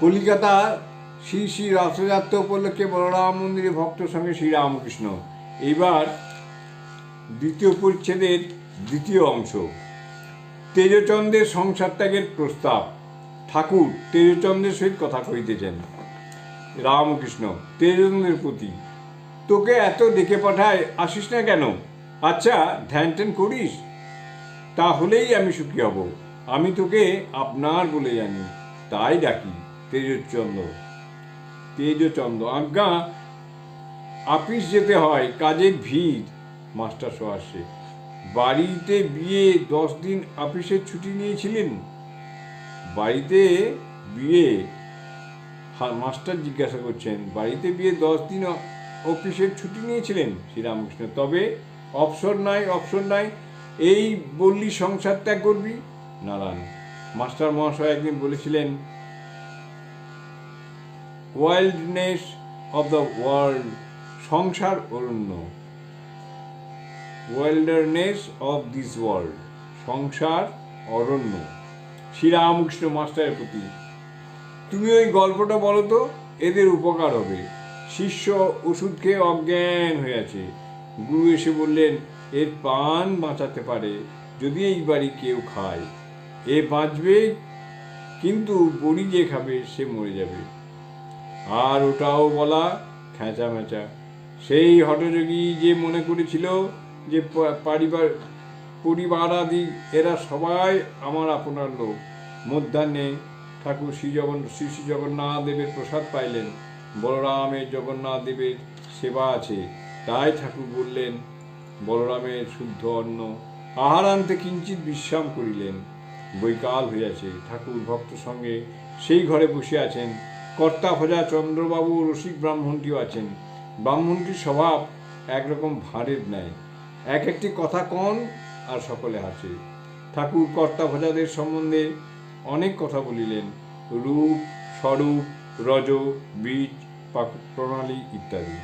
কলিকাতা শ্রী শ্রী রথযাত্রা উপলক্ষে বলরাম মন্দিরে ভক্ত সঙ্গে শ্রীরামকৃষ্ণ। এইবার দ্বিতীয় পরিচ্ছেদের দ্বিতীয় অংশ। তেজচন্দ্রের সংসার ত্যাগের প্রস্তাব। ঠাকুর তেজচন্দ্রের সহিত কথা কইতেছেন রামকৃষ্ণ, তেজচন্দ্রের প্রতি, তোকে এত ডেকে পাঠায় আসিস না কেন? আচ্ছা ধ্যান ট্যান করিস? তাহলেই আমি সুখী হব। আমি তোকে আপনার বলে জানি, তাই ডাকি। তেজচন্দ্র তেজচন্দ্র আজ্ঞা আপিস যেতে হয়, কাজের ভিড়, মাস্টার আসে। বাড়িতে বিয়ে দশ দিন আপিসের ছুটি নিয়েছিলেন? বাড়িতে বিয়ে? মাস্টার জিজ্ঞাসা করছেন, বাড়িতে বিয়ে দশ দিন অফিসের ছুটি নিয়েছিলেন? শ্রীরামকৃষ্ণ, তবে অবসর নাই অবসর নাই, এই বললি সংসার ত্যাগ করবি? নারায়ণ। মাস্টার মহাশয় একদিন বলেছিলেন ওয়াইল্ডনেস অফ দ্য ওয়ার্ল্ড সংসার অরণ্য। ওয়াইল্ডারনেস অফ দিস ওয়ার্ল্ড সংসার অরণ্য। শ্রীরামকৃষ্ণ মাস্টারের প্রতি। তুমি ওই গল্পটা বলো তো, এদের উপকার হবে। শিষ্য ওষুধ খেয়ে অজ্ঞান হয়ে আছে। গুরু এসে বললেন, এর পান বাঁচাতে পারে, যদি এই বাড়ি কেউ খায়। এ বাঁচবে, কিন্তু বড়ি যে খাবে, সে মরে যাবে। আর ওটাও বলা খেঁচা মেচা সেই হঠযোগী যে মনে করেছিল যে পারিবার, পরিবারাদি, এরা সবাই আমার আপনার লোক। মধ্যাহ্নে ঠাকুর শ্রী জগন, শ্রী শ্রী জগন্নাথ দেবের প্রসাদ পাইলেন। বলরামের জগন্নাথ দেবের সেবা আছে। তাই ঠাকুর বললেন, বলরামের শুদ্ধ অন্ন আহার আনতে কিঞ্চিত বিশ্রাম করিলেন। বৈকাল হইয়াছে। ঠাকুর ভক্ত সঙ্গে সেই ঘরে বসে আছেন। কর্তা ভজা চন্দ্রবাবু রসিক ব্রাহ্মণটিও আছেন। ব্রাহ্মণটির স্বভাব একরকম ভাঁড়ের ন্যায়। এক একটি কথা কন আর সকলে হাসে। ঠাকুর কর্তা ভজাদের সম্বন্ধে অনেক কথা বলিলেন। রূপ, স্বরূপ, রজ, বীজ প্রণালী ইত্যাদি।